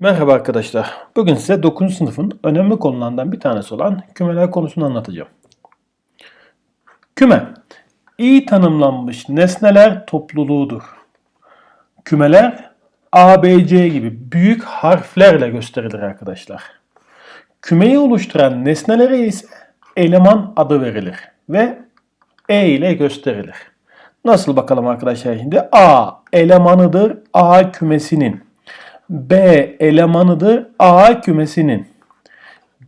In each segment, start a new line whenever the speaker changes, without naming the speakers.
Merhaba arkadaşlar. Bugün size 9. sınıfın önemli konularından bir tanesi olan kümeler konusunu anlatacağım. Küme, iyi tanımlanmış nesneler topluluğudur. Kümeler A, B, C gibi büyük harflerle gösterilir arkadaşlar. Kümeyi oluşturan nesnelere ise eleman adı verilir ve E ile gösterilir. Nasıl bakalım arkadaşlar şimdi? A elemanıdır A kümesinin. B elemanıdır A kümesinin.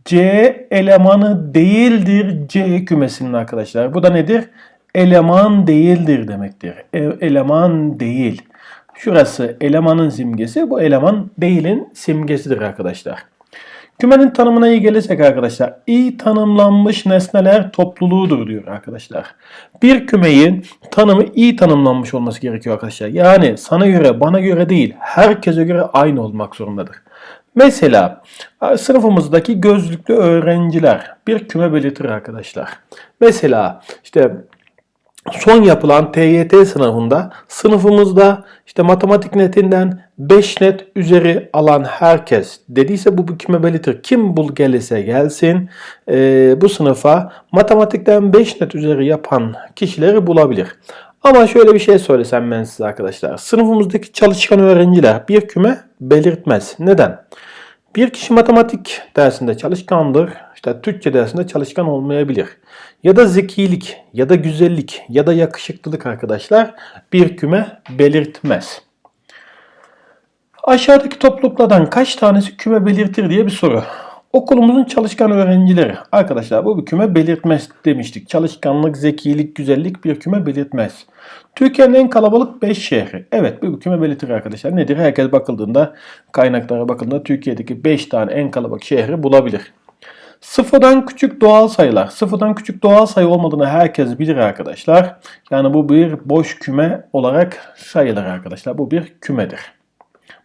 C elemanı değildir C kümesinin arkadaşlar. Bu da nedir? Eleman değildir demektir. E- eleman değil. Şurası elemanın simgesi, bu eleman değilin simgesidir arkadaşlar. Kümenin tanımına iyi gelirsek arkadaşlar, iyi tanımlanmış nesneler topluluğudur diyor arkadaşlar. Bir kümeyin tanımı iyi tanımlanmış olması gerekiyor arkadaşlar. Yani sana göre, bana göre değil, herkese göre aynı olmak zorundadır. Mesela sınıfımızdaki gözlüklü öğrenciler bir küme belirtir arkadaşlar. Mesela işte son yapılan TYT sınavında sınıfımızda işte matematik netinden 5 net üzeri alan herkes dediyse bu küme belirtir. Kim bul gelirse gelsin e, bu sınıfa matematikten 5 net üzeri yapan kişileri bulabilir. Ama şöyle bir şey söylesem ben size arkadaşlar. Sınıfımızdaki çalışkan öğrenciler bir küme belirtmez. Neden? Bir kişi matematik dersinde çalışkandır. İşte Türkçe dersinde çalışkan olmayabilir. Ya da zekilik, ya da güzellik, ya da yakışıklılık arkadaşlar bir küme belirtmez. Aşağıdaki topluluklardan kaç tanesi küme belirtir diye bir soru. Okulumuzun çalışkan öğrencileri. Arkadaşlar bu bir küme belirtmez demiştik. Çalışkanlık, zekilik, güzellik bir küme belirtmez. Türkiye'nin en kalabalık 5 şehri. Evet bu bir küme belirtir arkadaşlar. Nedir? Herkes bakıldığında, kaynaklara bakıldığında Türkiye'deki 5 tane en kalabalık şehri bulabilir. Sıfırdan küçük doğal sayılar. Sıfırdan küçük doğal sayı olmadığını herkes bilir arkadaşlar. Yani bu bir boş küme olarak sayılır arkadaşlar. Bu bir kümedir.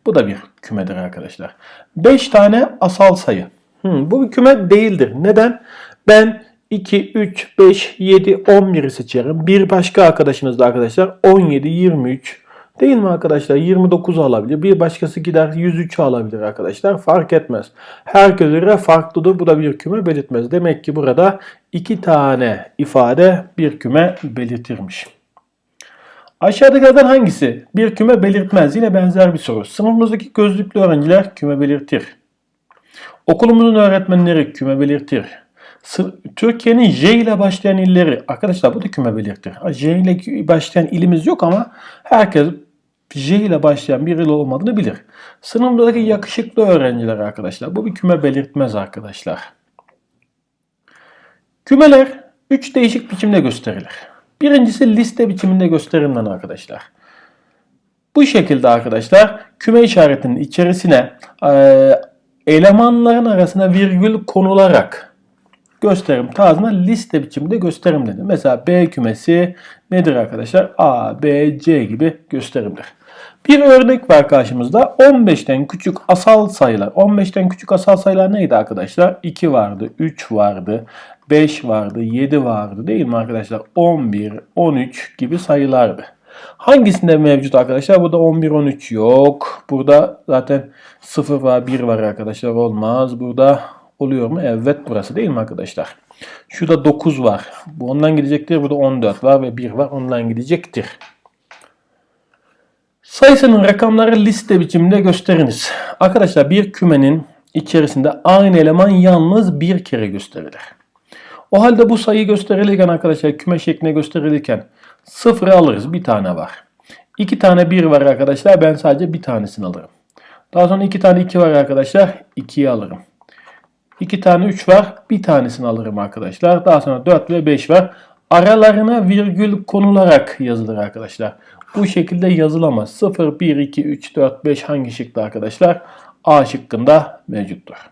Bu da bir kümedir arkadaşlar. 5 tane asal sayı. Hmm, bu bir küme değildir. Neden? Ben 2, 3, 5, 7, 11'i seçerim. Bir başka arkadaşınız da arkadaşlar 17, 23 değil mi arkadaşlar? 29 alabilir. Bir başkası gider 103 alabilir arkadaşlar. Fark etmez. Herkese göre farklıdır. Bu da bir küme belirtmez. Demek ki burada iki tane ifade bir küme belirtirmiş. Aşağıdakilerden hangisi bir küme belirtmez? Yine benzer bir soru. Sınıfımızdaki gözlüklü öğrenciler küme belirtir. Okulumuzun öğretmenleri küme belirtir. Türkiye'nin J ile başlayan illeri. Arkadaşlar bu da küme belirtir. J ile başlayan ilimiz yok ama herkes J ile başlayan bir il olmadığını bilir. Sınıfımızdaki yakışıklı öğrenciler arkadaşlar. Bu bir küme belirtmez arkadaşlar. Kümeler 3 değişik biçimde gösterilir. Birincisi liste biçiminde gösterimden arkadaşlar. Bu şekilde arkadaşlar küme işaretinin içerisine e, elemanların arasına virgül konularak gösterim tarzına liste biçiminde gösterim dedi. Mesela B kümesi nedir arkadaşlar? A, B, C gibi gösterimdir. Bir örnek var karşımızda. 15'ten küçük asal sayılar. 15'ten küçük asal sayılar neydi arkadaşlar? 2 vardı, 3 vardı, 5 vardı, 7 vardı değil mi arkadaşlar? 11, 13 gibi sayılardı. Hangisinde mevcut arkadaşlar? Burada 11, 13 yok. Burada zaten 0 var, 1 var arkadaşlar. Olmaz. Burada oluyor mu? Evet burası değil mi arkadaşlar? Şurada 9 var. Bu ondan gidecektir. Burada 14 var ve 1 var. Ondan gidecektir. Sayısının rakamları liste biçiminde gösteriniz. Arkadaşlar bir kümenin içerisinde aynı eleman yalnız bir kere gösterilir. O halde bu sayı gösterilirken arkadaşlar küme şeklinde gösterilirken sıfırı alırız. Bir tane var. İki tane bir var arkadaşlar. Ben sadece bir tanesini alırım. Daha sonra iki tane iki var arkadaşlar. 2'yi alırım. İki tane üç var. Bir tanesini alırım arkadaşlar. Daha sonra dört ve beş var. Aralarına virgül konularak yazılır arkadaşlar. Bu şekilde yazılamaz. 0, 1, 2, 3, 4, 5 hangi şıkta arkadaşlar? A şıkkında mevcuttur.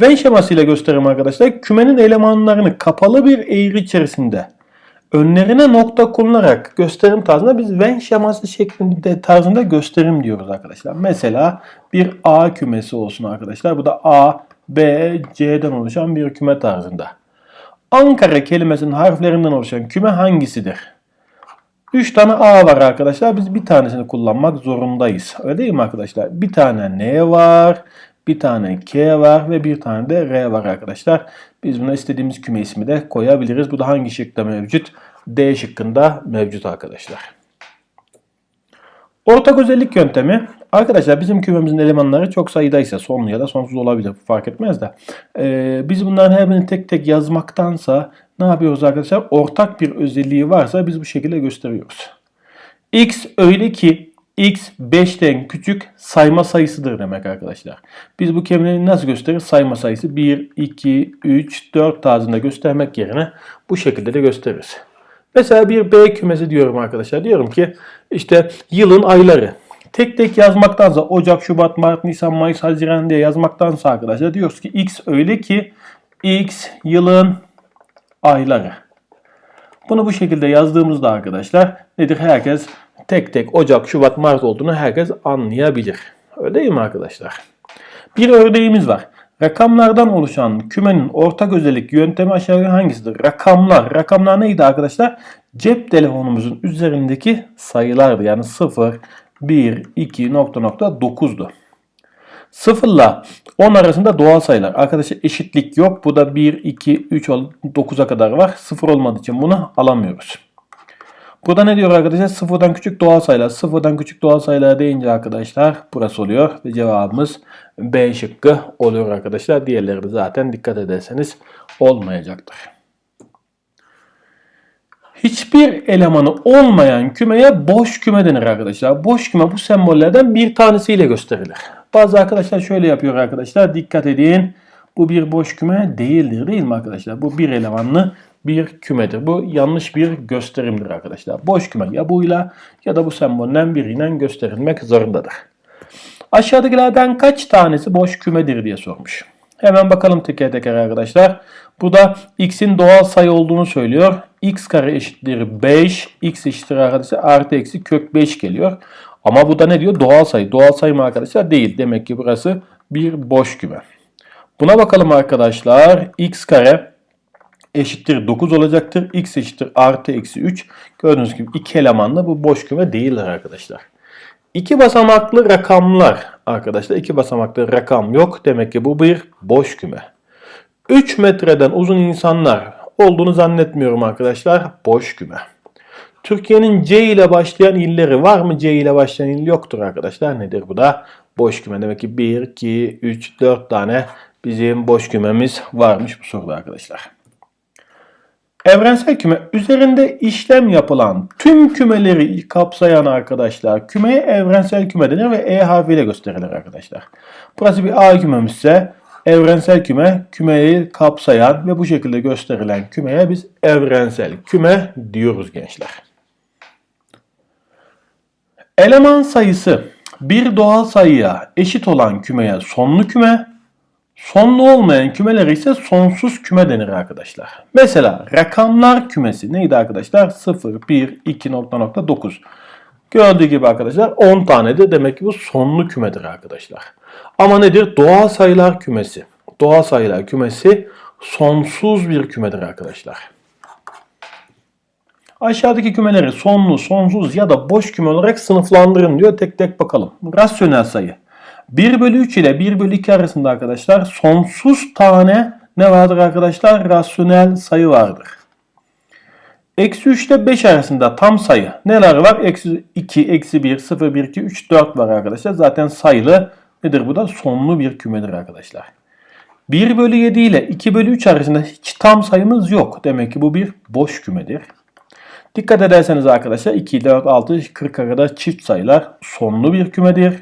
Venn şemasıyla gösterim arkadaşlar. Kümenin elemanlarını kapalı bir eğri içerisinde önlerine nokta konularak gösterim tarzında biz Venn şeması şeklinde tarzında gösterim diyoruz arkadaşlar. Mesela bir A kümesi olsun arkadaşlar. Bu da A, B, C'den oluşan bir küme tarzında. Ankara kelimesinin harflerinden oluşan küme hangisidir? 3 tane A var arkadaşlar. Biz bir tanesini kullanmak zorundayız. Öyle değil mi arkadaşlar? Bir tane N var. Bir tane K var ve bir tane de R var arkadaşlar. Biz buna istediğimiz küme ismi de koyabiliriz. Bu da hangi şıkta mevcut? D şıkkında mevcut arkadaşlar. Ortak özellik yöntemi. Arkadaşlar bizim kümemizin elemanları çok sayıdaysa sonlu ya da sonsuz olabilir fark etmez de. Ee, biz bunların her birini tek tek yazmaktansa ne yapıyoruz arkadaşlar? Ortak bir özelliği varsa biz bu şekilde gösteriyoruz. X öyle ki X 5'ten küçük sayma sayısıdır demek arkadaşlar. Biz bu kelimeyi nasıl gösterir? Sayma sayısı 1, 2, 3, 4 tarzında göstermek yerine bu şekilde de gösteririz. Mesela bir B kümesi diyorum arkadaşlar. Diyorum ki işte yılın ayları. Tek tek yazmaktansa Ocak, Şubat, Mart, Nisan, Mayıs, Haziran diye yazmaktansa arkadaşlar diyoruz ki X öyle ki X yılın ayları. Bunu bu şekilde yazdığımızda arkadaşlar nedir? Herkes tek tek Ocak, Şubat, Mart olduğunu herkes anlayabilir. Öyle değil mi arkadaşlar? Bir örneğimiz var. Rakamlardan oluşan kümenin ortak özellik yöntemi aşağıdaki hangisidir? Rakamlar. Rakamlar neydi arkadaşlar? Cep telefonumuzun üzerindeki sayılardı. Yani 0, 1, 2, nokta nokta 9'du. 0 ile 10 arasında doğal sayılar. Arkadaşlar eşitlik yok. Bu da 1, 2, 3, 9'a kadar var. 0 olmadığı için bunu alamıyoruz. Burada ne diyor arkadaşlar? Sıfırdan küçük doğal sayılar. Sıfırdan küçük doğal sayılar deyince arkadaşlar burası oluyor. Ve cevabımız B şıkkı oluyor arkadaşlar. Diğerleri de zaten dikkat ederseniz olmayacaktır. Hiçbir elemanı olmayan kümeye boş küme denir arkadaşlar. Boş küme bu sembollerden bir tanesiyle gösterilir. Bazı arkadaşlar şöyle yapıyor arkadaşlar. Dikkat edin. Bu bir boş küme değildir değil mi arkadaşlar? Bu bir elemanlı bir kümedir. Bu yanlış bir gösterimdir arkadaşlar. Boş küme ya buyla ya da bu sembolden biriyle gösterilmek zorundadır. Aşağıdakilerden kaç tanesi boş kümedir diye sormuş. Hemen bakalım teker teker arkadaşlar. Bu da x'in doğal sayı olduğunu söylüyor. x kare eşittir 5. x eşittir arkadaşlar artı eksi kök 5 geliyor. Ama bu da ne diyor? Doğal sayı. Doğal sayı mı arkadaşlar? Değil. Demek ki burası bir boş küme. Buna bakalım arkadaşlar. x kare eşittir 9 olacaktır. x eşittir artı eksi 3. Gördüğünüz gibi iki elemanlı bu boş küme değildir arkadaşlar. İki basamaklı rakamlar arkadaşlar. iki basamaklı rakam yok. Demek ki bu bir boş küme. 3 metreden uzun insanlar olduğunu zannetmiyorum arkadaşlar. Boş küme. Türkiye'nin C ile başlayan illeri var mı? C ile başlayan il yoktur arkadaşlar. Nedir bu da? Boş küme. Demek ki 1, 2, 3, 4 tane bizim boş kümemiz varmış bu soruda arkadaşlar. Evrensel küme üzerinde işlem yapılan tüm kümeleri kapsayan arkadaşlar kümeye evrensel küme denir ve E harfiyle gösterilir arkadaşlar. Burası bir A kümemizse evrensel küme kümeyi kapsayan ve bu şekilde gösterilen kümeye biz evrensel küme diyoruz gençler. Eleman sayısı bir doğal sayıya eşit olan kümeye sonlu küme, Sonlu olmayan kümeler ise sonsuz küme denir arkadaşlar. Mesela rakamlar kümesi neydi arkadaşlar? 0, 1, 2, nokta nokta 9. Gördüğü gibi arkadaşlar 10 tanedir. Demek ki bu sonlu kümedir arkadaşlar. Ama nedir? Doğal sayılar kümesi. Doğal sayılar kümesi sonsuz bir kümedir arkadaşlar. Aşağıdaki kümeleri sonlu, sonsuz ya da boş küme olarak sınıflandırın diyor. Tek tek bakalım. Rasyonel sayı. 1 bölü 3 ile 1 bölü 2 arasında arkadaşlar sonsuz tane ne vardır arkadaşlar? Rasyonel sayı vardır. Eksi 3 ile 5 arasında tam sayı neler var? Eksi 2, eksi 1, 0, 1, 2, 3, 4 var arkadaşlar. Zaten sayılı nedir bu da? Sonlu bir kümedir arkadaşlar. 1 bölü 7 ile 2 bölü 3 arasında hiç tam sayımız yok. Demek ki bu bir boş kümedir. Dikkat ederseniz arkadaşlar 2, 4, 6, 40'a kadar çift sayılar sonlu bir kümedir.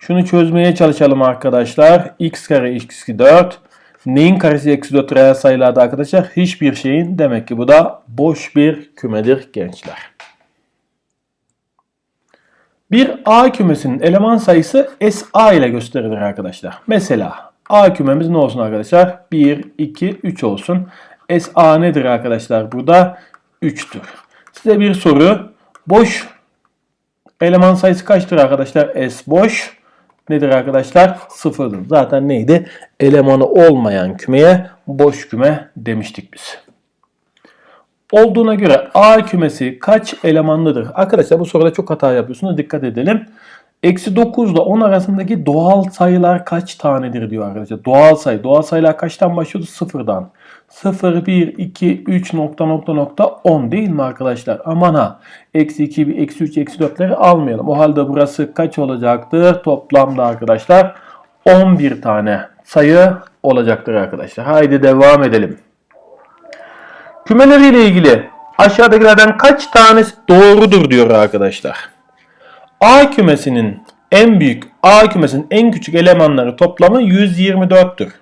Şunu çözmeye çalışalım arkadaşlar. x kare eksi 4. Neyin karesi eksi 4 reel sayılarda arkadaşlar? Hiçbir şeyin. Demek ki bu da boş bir kümedir gençler. Bir A kümesinin eleman sayısı SA ile gösterilir arkadaşlar. Mesela A kümemiz ne olsun arkadaşlar? 1, 2, 3 olsun. SA nedir arkadaşlar? Burada 3'tür. Size bir soru. Boş eleman sayısı kaçtır arkadaşlar? S boş nedir arkadaşlar? Sıfırdır. Zaten neydi? Elemanı olmayan kümeye boş küme demiştik biz. olduğuna göre A kümesi kaç elemanlıdır? Arkadaşlar bu soruda çok hata yapıyorsunuz. Dikkat edelim. Eksi 9 ile 10 arasındaki doğal sayılar kaç tanedir diyor arkadaşlar. Doğal sayı. Doğal sayılar kaçtan başlıyordu? Sıfırdan. 0, 1, 2, 3 nokta nokta nokta 10 değil mi arkadaşlar? Aman ha. Eksi 2, eksi 3, eksi 4'leri almayalım. O halde burası kaç olacaktır? Toplamda arkadaşlar 11 tane sayı olacaktır arkadaşlar. Haydi devam edelim. Kümeleriyle ilgili aşağıdakilerden kaç tanesi doğrudur diyor arkadaşlar. A kümesinin en büyük A kümesinin en küçük elemanları toplamı 124'tür.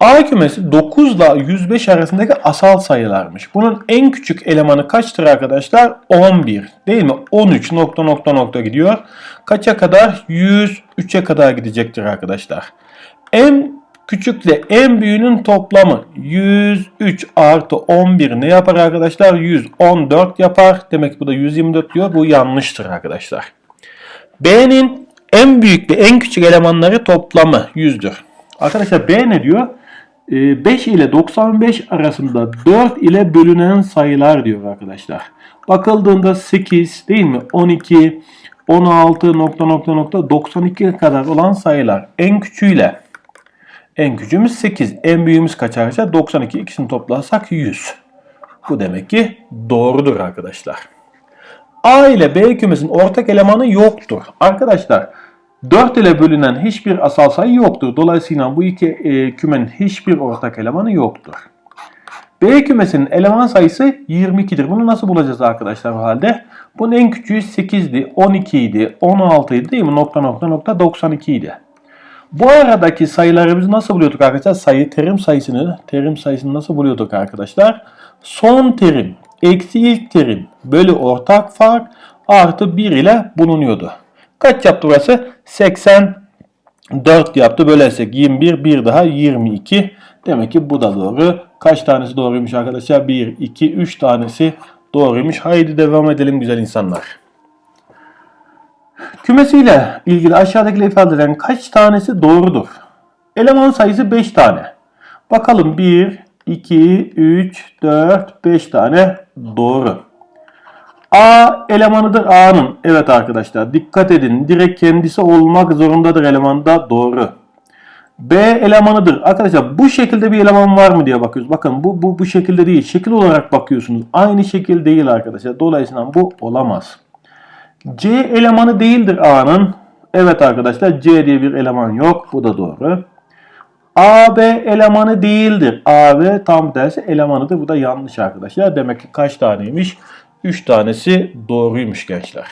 A kümesi 9 ile 105 arasındaki asal sayılarmış. Bunun en küçük elemanı kaçtır arkadaşlar? 11. Değil mi? 13 nokta nokta nokta gidiyor. Kaça kadar? 103'e kadar gidecektir arkadaşlar. En küçükle en büyüğünün toplamı 103 artı 11 ne yapar arkadaşlar? 114 yapar. Demek ki bu da 124 diyor. Bu yanlıştır arkadaşlar. B'nin en büyük ve en küçük elemanları toplamı 100'dür. Arkadaşlar B ne diyor? 5 ile 95 arasında 4 ile bölünen sayılar diyor arkadaşlar. Bakıldığında 8 değil mi? 12, 16 nokta nokta nokta 92'ye kadar olan sayılar. En küçüğüyle en küçüğümüz 8. En büyüğümüz kaç arkadaşlar? 92. İkisini toplarsak 100. Bu demek ki doğrudur arkadaşlar. A ile B kümesinin ortak elemanı yoktur. Arkadaşlar 4 ile bölünen hiçbir asal sayı yoktur. Dolayısıyla bu iki e, kümenin hiçbir ortak elemanı yoktur. B kümesinin eleman sayısı 22'dir. Bunu nasıl bulacağız arkadaşlar o halde? Bunun en küçüğü 8'di, 12 idi, 16 idi değil mi? Nokta nokta nokta 92 idi. Bu aradaki sayıları biz nasıl buluyorduk arkadaşlar? Sayı terim sayısını, terim sayısını nasıl buluyorduk arkadaşlar? Son terim eksi ilk terim bölü ortak fark artı 1 ile bulunuyordu. Kaç yaptı burası? 84 yaptı. Bölersek 21, bir daha 22. Demek ki bu da doğru. Kaç tanesi doğruymuş arkadaşlar? 1, 2, 3 tanesi doğruymuş. Haydi devam edelim güzel insanlar. Kümesiyle ilgili aşağıdaki ifadelerin kaç tanesi doğrudur? Eleman sayısı 5 tane. Bakalım 1, 2, 3, 4, 5 tane doğru. A elemanıdır A'nın. Evet arkadaşlar dikkat edin. Direkt kendisi olmak zorundadır elemanda doğru. B elemanıdır. Arkadaşlar bu şekilde bir eleman var mı diye bakıyoruz. Bakın bu, bu, bu şekilde değil. Şekil olarak bakıyorsunuz. Aynı şekil değil arkadaşlar. Dolayısıyla bu olamaz. C elemanı değildir A'nın. Evet arkadaşlar C diye bir eleman yok. Bu da doğru. AB elemanı değildir. AB tam tersi elemanıdır. Bu da yanlış arkadaşlar. Demek ki kaç taneymiş? 3 tanesi doğruymuş gençler.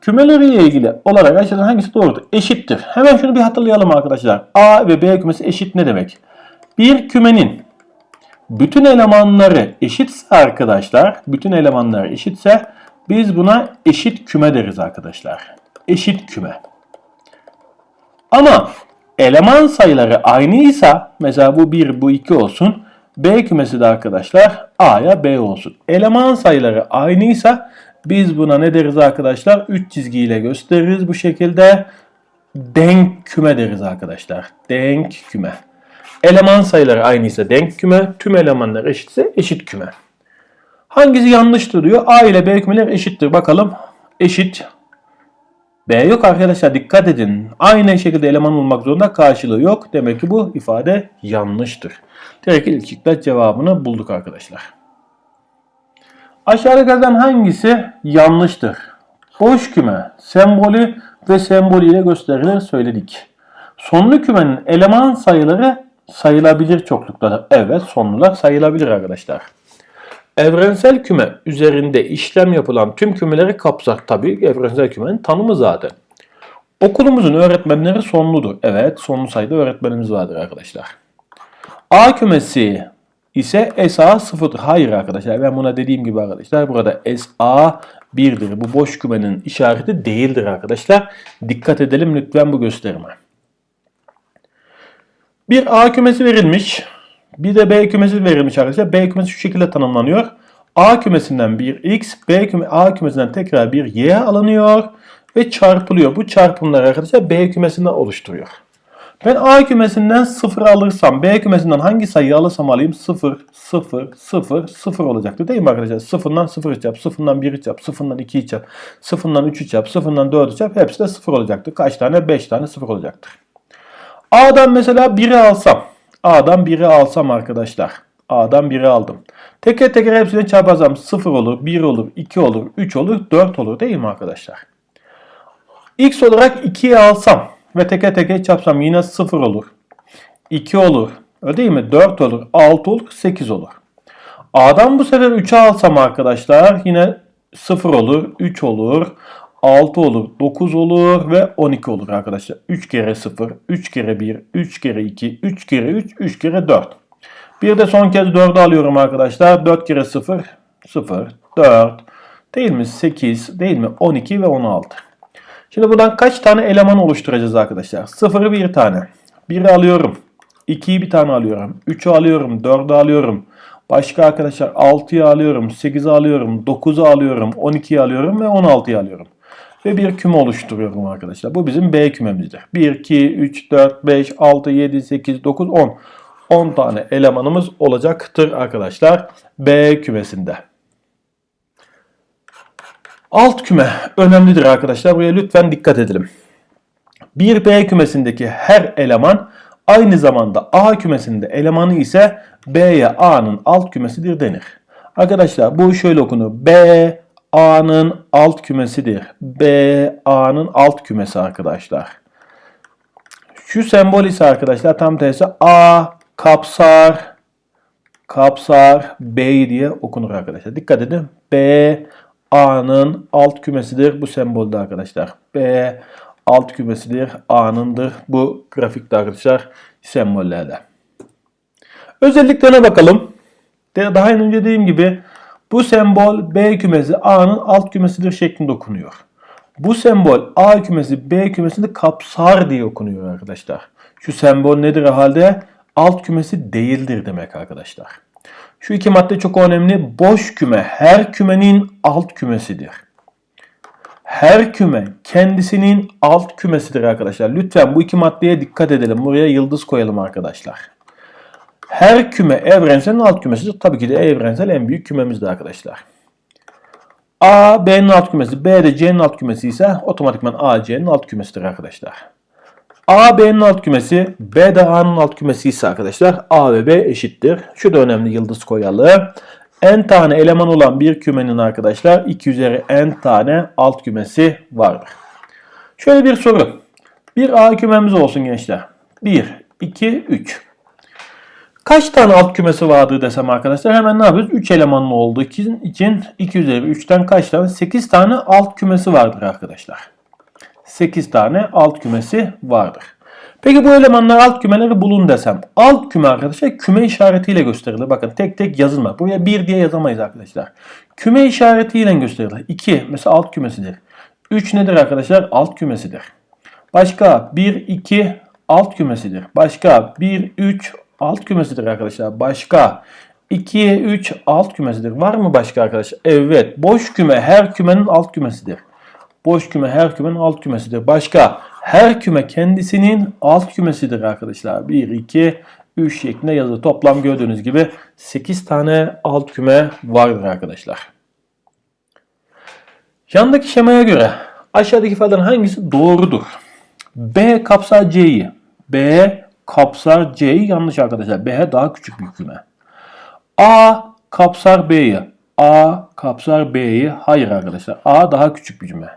Kümeleriyle ilgili olarak aşağıdan hangisi doğrudur? Eşittir. Hemen şunu bir hatırlayalım arkadaşlar. A ve B kümesi eşit ne demek? Bir kümenin bütün elemanları eşitse arkadaşlar, bütün elemanlar eşitse biz buna eşit küme deriz arkadaşlar. Eşit küme. Ama eleman sayıları aynıysa mesela bu 1 bu 2 olsun. B kümesi de arkadaşlar A'ya B olsun. Eleman sayıları aynıysa biz buna ne deriz arkadaşlar? 3 çizgiyle gösteririz bu şekilde. Denk küme deriz arkadaşlar. Denk küme. Eleman sayıları aynıysa denk küme, tüm elemanlar eşitse eşit küme. Hangisi yanlıştır diyor. A ile B kümeler eşittir. Bakalım. Eşit. B yok arkadaşlar dikkat edin. Aynı şekilde eleman olmak zorunda karşılığı yok. Demek ki bu ifade yanlıştır. Direkt ilk cevabını bulduk arkadaşlar. Aşağıdakilerden hangisi yanlıştır? Boş küme sembolü ve sembolüyle gösterilir söyledik. Sonlu kümenin eleman sayıları sayılabilir çoklukta. Evet sonlular sayılabilir arkadaşlar. Evrensel küme üzerinde işlem yapılan tüm kümeleri kapsar. Tabii evrensel kümenin tanımı zaten. Okulumuzun öğretmenleri sonludur. Evet sonlu sayıda öğretmenimiz vardır arkadaşlar. A kümesi ise SA sıfırdır. Hayır arkadaşlar ben buna dediğim gibi arkadaşlar burada SA 1'dir. Bu boş kümenin işareti değildir arkadaşlar. Dikkat edelim lütfen bu gösterime. Bir A kümesi verilmiş. Bir de B kümesi verilmiş arkadaşlar. B kümesi şu şekilde tanımlanıyor. A kümesinden bir X, B küme, A kümesinden tekrar bir Y alınıyor ve çarpılıyor. Bu çarpımlar arkadaşlar B kümesinde oluşturuyor. Ben A kümesinden 0 alırsam B kümesinden hangi sayıyı alırsam alayım 0, 0, 0, 0 olacaktı değil mi arkadaşlar? 0'dan 0 çap, 0'dan 1 çap, 0'dan 2 çap, 0'dan 3 çap, 0'dan 4 çap hepsi de 0 olacaktı. Kaç tane? 5 tane 0 olacaktır. A'dan mesela 1'i alsam. A'dan 1'i alsam arkadaşlar. A'dan 1'i aldım. Teker teker hepsini çarparsam 0 olur, 1 olur, 2 olur, 3 olur, 4 olur değil mi arkadaşlar? X olarak 2'yi alsam ve teker teker çarpsam yine 0 olur. 2 olur. Öyle değil mi? 4 olur, 6 olur, 8 olur. A'dan bu sefer 3'e alsam arkadaşlar yine 0 olur, 3 olur, 6 olur, 9 olur ve 12 olur arkadaşlar. 3 kere 0, 3 kere 1, 3 kere 2, 3 kere 3, 3 kere 4. Bir de son kez 4'ü alıyorum arkadaşlar. 4 kere 0, 0, 4 değil mi? 8 değil mi? 12 ve 16. Şimdi buradan kaç tane eleman oluşturacağız arkadaşlar? 0'ı bir tane. 1'i alıyorum. 2'yi bir tane alıyorum. 3'ü alıyorum. 4'ü alıyorum. Başka arkadaşlar 6'yı alıyorum. 8'i alıyorum. 9'u alıyorum. 12'yi alıyorum ve 16'yı alıyorum. Ve bir küme oluşturuyorum arkadaşlar. Bu bizim B kümemizdir. 1, 2, 3, 4, 5, 6, 7, 8, 9, 10. 10 tane elemanımız olacaktır arkadaşlar B kümesinde. Alt küme önemlidir arkadaşlar. Buraya lütfen dikkat edelim. Bir B kümesindeki her eleman aynı zamanda A kümesinde elemanı ise B'ye A'nın alt kümesidir denir. Arkadaşlar bu şöyle okunur. B A'nın alt kümesidir. B A'nın alt kümesi arkadaşlar. Şu sembol ise arkadaşlar tam tersi A kapsar kapsar B diye okunur arkadaşlar. Dikkat edin. B A'nın alt kümesidir bu sembolde arkadaşlar. B alt kümesidir A'nındır bu grafikte arkadaşlar sembollerde. Özelliklerine bakalım. Daha önce dediğim gibi bu sembol B kümesi A'nın alt kümesidir şeklinde okunuyor. Bu sembol A kümesi B kümesini kapsar diye okunuyor arkadaşlar. Şu sembol nedir halde? Alt kümesi değildir demek arkadaşlar. Şu iki madde çok önemli. Boş küme her kümenin alt kümesidir. Her küme kendisinin alt kümesidir arkadaşlar. Lütfen bu iki maddeye dikkat edelim. Buraya yıldız koyalım arkadaşlar. Her küme evrenselin alt kümesidir. Tabii ki de evrensel en büyük kümemizdir arkadaşlar. A, B'nin alt kümesi, B de C'nin alt kümesi ise otomatikman A, C'nin alt kümesidir arkadaşlar. A, B'nin alt kümesi, B de A'nın alt kümesi ise arkadaşlar A ve B eşittir. Şu da önemli yıldız koyalım. N tane eleman olan bir kümenin arkadaşlar 2 üzeri N tane alt kümesi vardır. Şöyle bir soru. Bir A kümemiz olsun gençler. 1, 2, 3. Kaç tane alt kümesi vardı desem arkadaşlar hemen ne yapıyoruz? 3 elemanlı olduğu için 2 üzeri 3'ten kaç tane? 8 tane alt kümesi vardır arkadaşlar. 8 tane alt kümesi vardır. Peki bu elemanlar alt kümeleri bulun desem. Alt küme arkadaşlar küme işaretiyle gösterilir. Bakın tek tek yazılma. Buraya 1 diye yazamayız arkadaşlar. Küme işaretiyle gösterilir. 2 mesela alt kümesidir. 3 nedir arkadaşlar? Alt kümesidir. Başka 1, 2 alt kümesidir. Başka 1, 3 alt kümesidir arkadaşlar. Başka 2'ye 3 alt kümesidir. Var mı başka arkadaşlar? Evet. Boş küme her kümenin alt kümesidir. Boş küme her kümenin alt kümesidir. Başka her küme kendisinin alt kümesidir arkadaşlar. 1, 2, 3 şeklinde yazılı. Toplam gördüğünüz gibi 8 tane alt küme vardır arkadaşlar. Yandaki şemaya göre aşağıdaki ifadelerin hangisi doğrudur? B kapsar C'yi. B kapsar C'yi yanlış arkadaşlar. B daha küçük bir küme. A kapsar B'yi. A kapsar B'yi. Hayır arkadaşlar. A daha küçük bir cümle.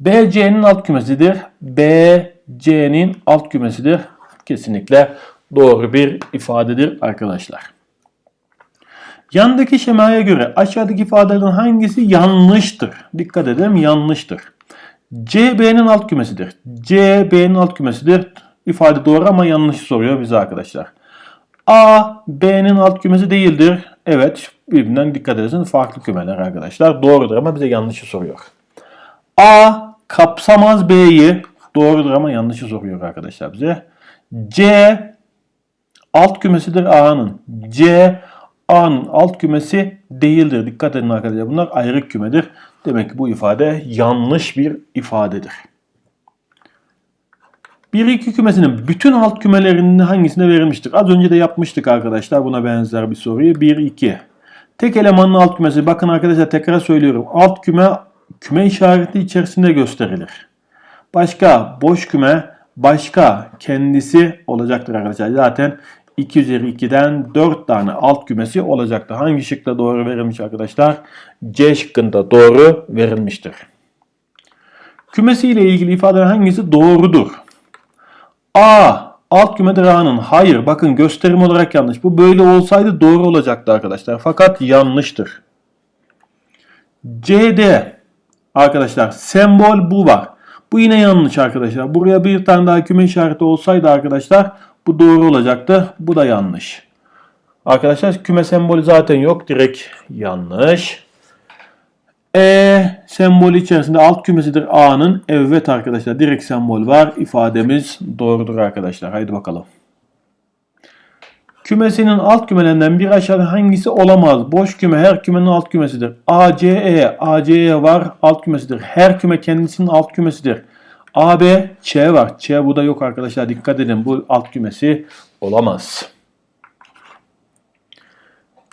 B C'nin alt kümesidir. B C'nin alt kümesidir. Kesinlikle doğru bir ifadedir arkadaşlar. Yandaki şemaya göre aşağıdaki ifadelerin hangisi yanlıştır? Dikkat edelim yanlıştır. C B'nin alt kümesidir. C B'nin alt kümesidir. İfade doğru ama yanlış soruyor bize arkadaşlar. A B'nin alt kümesi değildir. Evet birbirinden dikkat ederseniz farklı kümeler arkadaşlar. Doğrudur ama bize yanlışı soruyor. A kapsamaz B'yi doğrudur ama yanlışı soruyor arkadaşlar bize. C alt kümesidir A'nın. C A'nın alt kümesi değildir. Dikkat edin arkadaşlar. Bunlar ayrı kümedir. Demek ki bu ifade yanlış bir ifadedir. 1-2 kümesinin bütün alt kümelerinin hangisine verilmiştir? Az önce de yapmıştık arkadaşlar buna benzer bir soruyu. 1-2. Tek elemanın alt kümesi. Bakın arkadaşlar tekrar söylüyorum. Alt küme küme işareti içerisinde gösterilir. Başka boş küme başka kendisi olacaktır arkadaşlar. Zaten 2 üzeri 2'den 4 tane alt kümesi olacaktır. Hangi şıkta doğru verilmiş arkadaşlar? C şıkkında doğru verilmiştir. Kümesi ile ilgili ifade hangisi doğrudur? A. Alt kümedir A'nın. Hayır bakın gösterim olarak yanlış. Bu böyle olsaydı doğru olacaktı arkadaşlar. Fakat yanlıştır. C'de arkadaşlar sembol bu var. Bu yine yanlış arkadaşlar. Buraya bir tane daha küme işareti olsaydı arkadaşlar bu doğru olacaktı. Bu da yanlış. Arkadaşlar küme sembolü zaten yok. Direkt yanlış. E sembolü içerisinde alt kümesidir A'nın. Evet arkadaşlar direkt sembol var. İfademiz doğrudur arkadaşlar. Haydi bakalım. Kümesinin alt kümelerinden bir aşağıda hangisi olamaz? Boş küme her kümenin alt kümesidir. ACE, ACE var alt kümesidir. Her küme kendisinin alt kümesidir. AB, Ç var. Ç bu da yok arkadaşlar. Dikkat edin bu alt kümesi olamaz.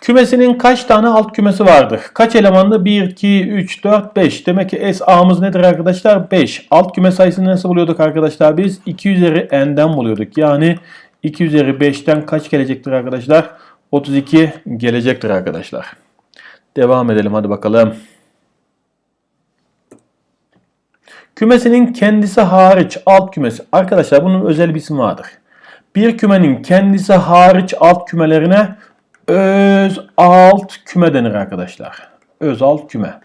Kümesinin kaç tane alt kümesi vardır? Kaç elemanlı? 1, 2, 3, 4, 5. Demek ki S A'mız nedir arkadaşlar? 5. Alt küme sayısını nasıl buluyorduk arkadaşlar? Biz 2 üzeri n'den buluyorduk. Yani 2 üzeri 5'ten kaç gelecektir arkadaşlar? 32 gelecektir arkadaşlar. Devam edelim hadi bakalım. Kümesinin kendisi hariç alt kümesi. Arkadaşlar bunun özel bir ismi vardır. Bir kümenin kendisi hariç alt kümelerine öz alt küme denir arkadaşlar. Öz alt küme.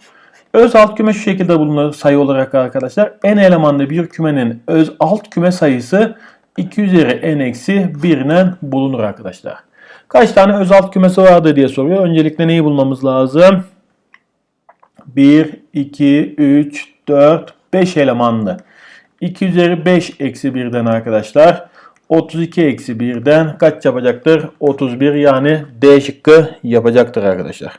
Öz alt küme şu şekilde bulunur sayı olarak arkadaşlar. n elemanlı bir kümenin öz alt küme sayısı 2 üzeri n eksi 1 ile bulunur arkadaşlar. Kaç tane öz alt kümesi vardı diye soruyor. Öncelikle neyi bulmamız lazım? 1, 2, 3, 4, 5 elemanlı. 2 üzeri 5 eksi 1'den arkadaşlar. 32 eksi 1'den kaç yapacaktır? 31 yani D şıkkı yapacaktır arkadaşlar.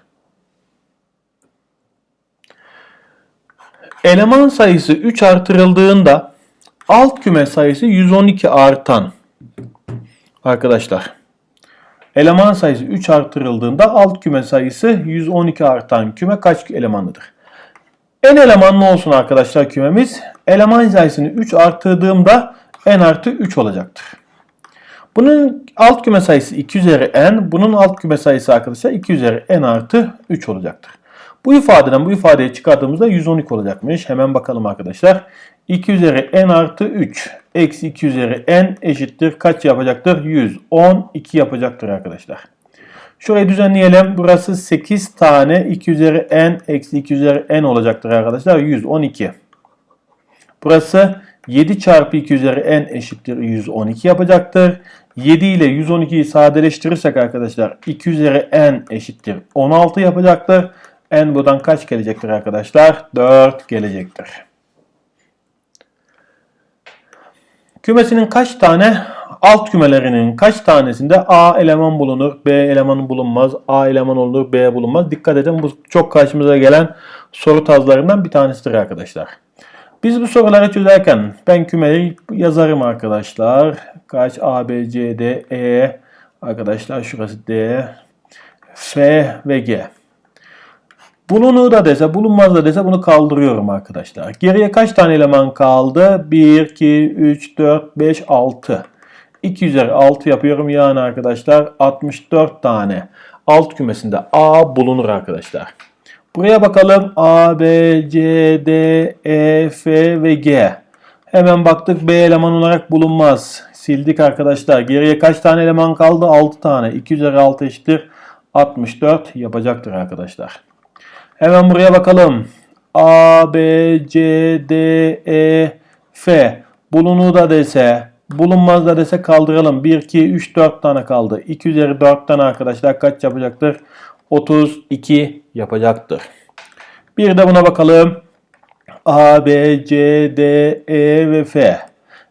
Eleman sayısı 3 artırıldığında alt küme sayısı 112 artan arkadaşlar. Eleman sayısı 3 artırıldığında alt küme sayısı 112 artan küme kaç elemanlıdır? n elemanlı olsun arkadaşlar kümemiz. Eleman sayısını 3 arttırdığımda n artı 3 olacaktır. Bunun alt küme sayısı 2 üzeri n. Bunun alt küme sayısı arkadaşlar 2 üzeri n artı 3 olacaktır. Bu ifadeden bu ifadeyi çıkardığımızda 112 olacakmış. Hemen bakalım arkadaşlar. 2 üzeri n artı 3 eksi 2 üzeri n eşittir. Kaç yapacaktır? 112 yapacaktır arkadaşlar. Şurayı düzenleyelim. Burası 8 tane 2 üzeri n eksi 2 üzeri n olacaktır arkadaşlar. 112. Burası 7 çarpı 2 üzeri n eşittir 112 yapacaktır. 7 ile 112'yi sadeleştirirsek arkadaşlar 2 üzeri n eşittir 16 yapacaktır. n buradan kaç gelecektir arkadaşlar? 4 gelecektir. Kümesinin kaç tane alt kümelerinin kaç tanesinde A eleman bulunur, B eleman bulunmaz, A eleman olur, B bulunmaz. Dikkat edin bu çok karşımıza gelen soru tarzlarından bir tanesidir arkadaşlar. Biz bu soruları çözerken ben kümeleri yazarım arkadaşlar. Kaç A, B, C, D, E arkadaşlar şurası D, F ve G. Bulunur da dese, bulunmaz da dese bunu kaldırıyorum arkadaşlar. Geriye kaç tane eleman kaldı? 1, 2, 3, 4, 5, 6. 2 üzeri 6 yapıyorum yani arkadaşlar 64 tane alt kümesinde A bulunur arkadaşlar. Buraya bakalım A, B, C, D, E, F ve G. Hemen baktık B eleman olarak bulunmaz. Sildik arkadaşlar. Geriye kaç tane eleman kaldı? 6 tane. 2 üzeri 6 eşittir. 64 yapacaktır arkadaşlar. Hemen buraya bakalım. A, B, C, D, E, F. Bulunur da dese, bulunmaz da dese kaldıralım. 1, 2, 3, 4 tane kaldı. 2 üzeri 4 tane arkadaşlar kaç yapacaktır? 32 yapacaktır. Bir de buna bakalım. A, B, C, D, E ve F.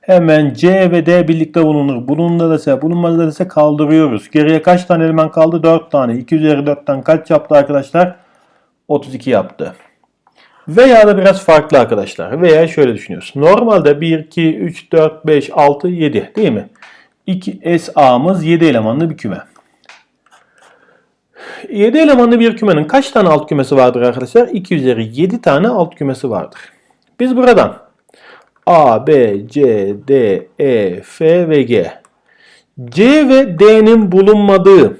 Hemen C ve D birlikte bulunur. Bulunur dese, bulunmaz dese kaldırıyoruz. Geriye kaç tane eleman kaldı? 4 tane. 2 üzeri 4'ten kaç yaptı arkadaşlar? 32 yaptı. Veya da biraz farklı arkadaşlar. Veya şöyle düşünüyoruz. Normalde 1, 2, 3, 4, 5, 6, 7 değil mi? 2 SA'mız 7 elemanlı bir küme. 7 elemanlı bir kümenin kaç tane alt kümesi vardır arkadaşlar? 2 üzeri 7 tane alt kümesi vardır. Biz buradan A, B, C, D, E, F ve G. C ve D'nin bulunmadığı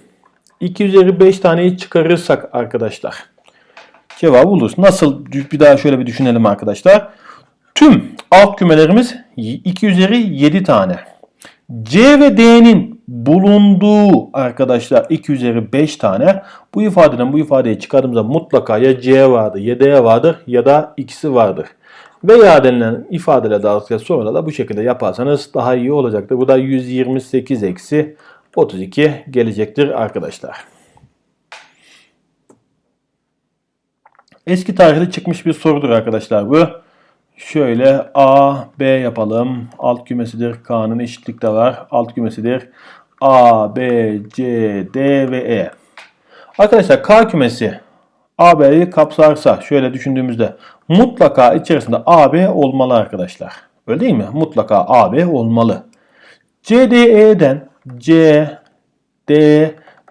2 üzeri 5 taneyi çıkarırsak arkadaşlar cevabı buluruz. Nasıl? Bir daha şöyle bir düşünelim arkadaşlar. Tüm alt kümelerimiz 2 üzeri 7 tane. C ve D'nin bulunduğu arkadaşlar 2 üzeri 5 tane. Bu ifadeden bu ifadeyi çıkardığımızda mutlaka ya C vardır ya D vardır ya da ikisi vardır. Veya denilen ifadeler dağıtıkça sonra da bu şekilde yaparsanız daha iyi olacaktır. Bu da 128 eksi 32 gelecektir arkadaşlar. Eski tarihte çıkmış bir sorudur arkadaşlar bu. Şöyle A, B yapalım. Alt kümesidir. K'nın eşitlikte var. Alt kümesidir. A, B, C, D ve E. Arkadaşlar K kümesi AB'yi kapsarsa şöyle düşündüğümüzde mutlaka içerisinde AB olmalı arkadaşlar. Öyle değil mi? Mutlaka AB olmalı. CDE'den C, D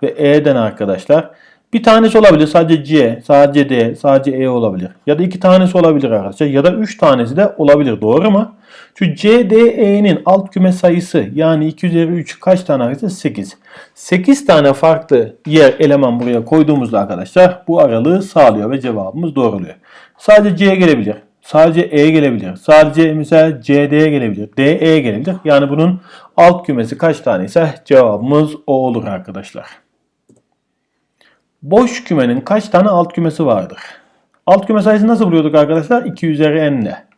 ve E'den arkadaşlar bir tanesi olabilir sadece C, sadece D, sadece E olabilir. Ya da iki tanesi olabilir arkadaşlar. Ya da üç tanesi de olabilir. Doğru mu? Şu C, D, E'nin alt küme sayısı yani 2 üzeri 3 kaç tane arkadaşlar? 8. 8 tane farklı yer eleman buraya koyduğumuzda arkadaşlar bu aralığı sağlıyor ve cevabımız doğruluyor. Sadece C gelebilir. Sadece E gelebilir. Sadece mesela CD'ye gelebilir. DE gelebilir. Yani bunun alt kümesi kaç tane ise cevabımız o olur arkadaşlar. Boş kümenin kaç tane alt kümesi vardır? Alt küme sayısını nasıl buluyorduk arkadaşlar? 2 üzeri n ile.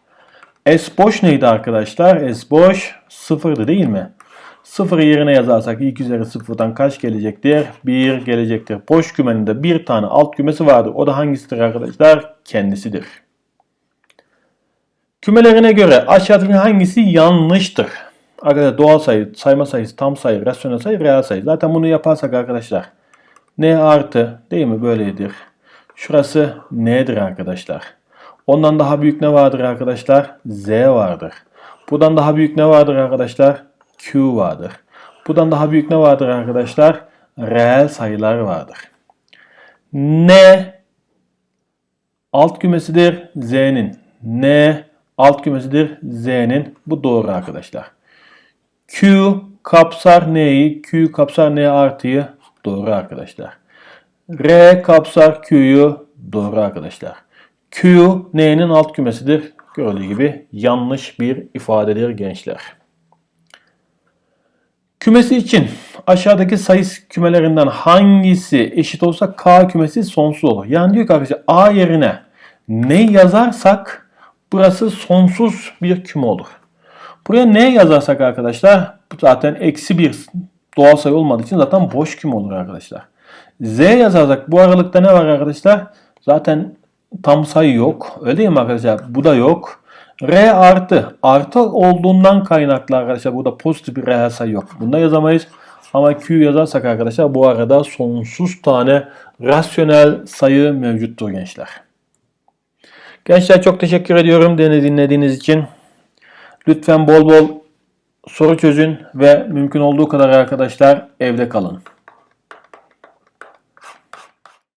S boş neydi arkadaşlar? S boş sıfırdı değil mi? Sıfırı yerine yazarsak 2 üzeri sıfırdan kaç gelecektir? 1 gelecektir. Boş kümenin de bir tane alt kümesi vardır. O da hangisidir arkadaşlar? Kendisidir. Kümelerine göre aşağıdaki hangisi yanlıştır? Arkadaşlar doğal sayı, sayma sayısı, tam sayı, rasyonel sayı, reel sayı. Zaten bunu yaparsak arkadaşlar n artı değil mi böyledir. Şurası n'dir arkadaşlar. Ondan daha büyük ne vardır arkadaşlar? z vardır. Buradan daha büyük ne vardır arkadaşlar? q vardır. Buradan daha büyük ne vardır arkadaşlar? Reel sayılar vardır. n alt kümesidir z'nin. n alt kümesidir z'nin. Bu doğru arkadaşlar. q kapsar n'yi, q kapsar n artıyı Doğru arkadaşlar. R kapsar Q'yu doğru arkadaşlar. Q N'nin alt kümesidir. Gördüğü gibi yanlış bir ifadedir gençler. Kümesi için aşağıdaki sayı kümelerinden hangisi eşit olsa K kümesi sonsuz olur. Yani diyor ki arkadaşlar A yerine ne yazarsak burası sonsuz bir küme olur. Buraya ne yazarsak arkadaşlar zaten eksi bir doğal sayı olmadığı için zaten boş küme olur arkadaşlar. Z yazarsak bu aralıkta ne var arkadaşlar? Zaten tam sayı yok. Öyle değil mi arkadaşlar? Bu da yok. R artı. Artı olduğundan kaynaklı arkadaşlar. Burada pozitif bir reel sayı yok. Bunda yazamayız. Ama Q yazarsak arkadaşlar bu arada sonsuz tane rasyonel sayı mevcuttur gençler. Gençler çok teşekkür ediyorum dinlediğiniz için. Lütfen bol bol soru çözün ve mümkün olduğu kadar arkadaşlar evde kalın.